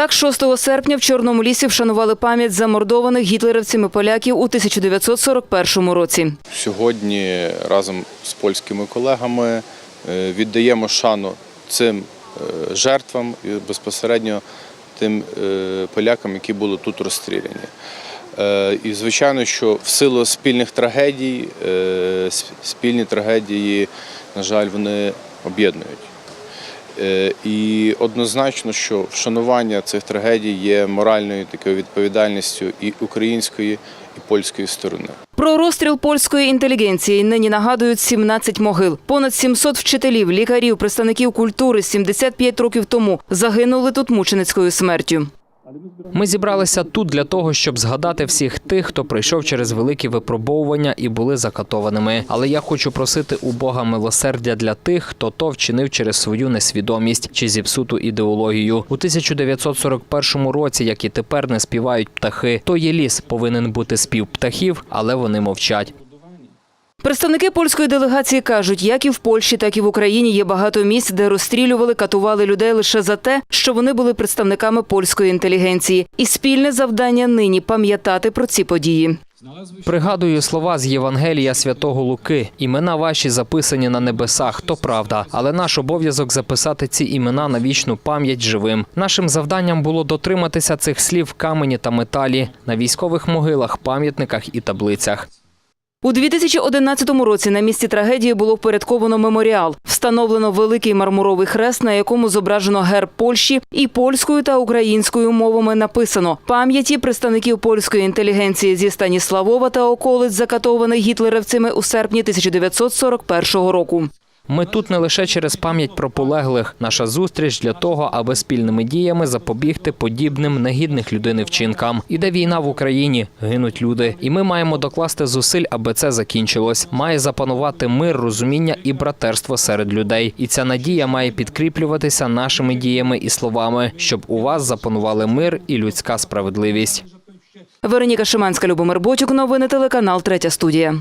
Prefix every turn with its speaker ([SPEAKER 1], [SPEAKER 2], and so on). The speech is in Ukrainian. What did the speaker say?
[SPEAKER 1] Так, 6 серпня в Чорному лісі вшанували пам'ять замордованих гітлерівцями поляків у 1941 році.
[SPEAKER 2] Сьогодні разом з польськими колегами е, віддаємо шану цим е, жертвам і безпосередньо тим е, полякам, які були тут розстріляні. І звичайно, що в силу спільних трагедій, спільні трагедії, на жаль, вони об'єднують. Е, І однозначно, що вшанування цих трагедій є моральною такою відповідальністю і української, і польської сторони.
[SPEAKER 1] Про розстріл польської інтелігенції нині нагадують 17 могил. Понад 700 вчителів, лікарів, представників культури 75 років тому загинули тут мученицькою смертю.
[SPEAKER 3] Ми зібралися тут для того, щоб згадати всіх тих, хто пройшов через великі випробовування і були закатованими. Але я хочу просити у Бога милосердя для тих, хто то вчинив через свою несвідомість чи зіпсуту ідеологію. У 1941 році, як і тепер, не співають птахи. То є ліс, повинен бути спів птахів, але вони мовчать.
[SPEAKER 1] Представники польської делегації кажуть, як і в Польщі, так і в Україні є багато місць, де розстрілювали, катували людей лише за те, що вони були представниками польської інтелігенції. І спільне завдання нині пам'ятати про ці події.
[SPEAKER 3] Пригадую слова з Євангелія святого Луки. Імена ваші записані на небесах, то правда. Але наш обов'язок записати ці імена на вічну пам'ять живим. Нашим завданням було дотриматися цих слів в камені та металі на військових могилах, пам'ятниках і таблицях.
[SPEAKER 1] У 2011 році на місці трагедії було впорядковано меморіал. Встановлено великий мармуровий хрест, на якому зображено герб Польщі, і польською та українською мовами написано пам'яті представників польської інтелігенції зі Станіславова та околиць, закатованих гітлерівцями у серпні 1941 року.
[SPEAKER 3] Ми тут не лише через пам'ять про полеглих. Наша зустріч для того, аби спільними діями запобігти подібним негідних людини вчинкам. Іде війна в Україні, гинуть люди, і ми маємо докласти зусиль, аби це закінчилось. Має запанувати мир, розуміння і братерство серед людей. І ця надія має підкріплюватися нашими діями і словами, щоб у вас запанували мир і людська справедливість.
[SPEAKER 1] Вероніка Шиманська, Любомир Ботюк, новини телеканал Третя студія.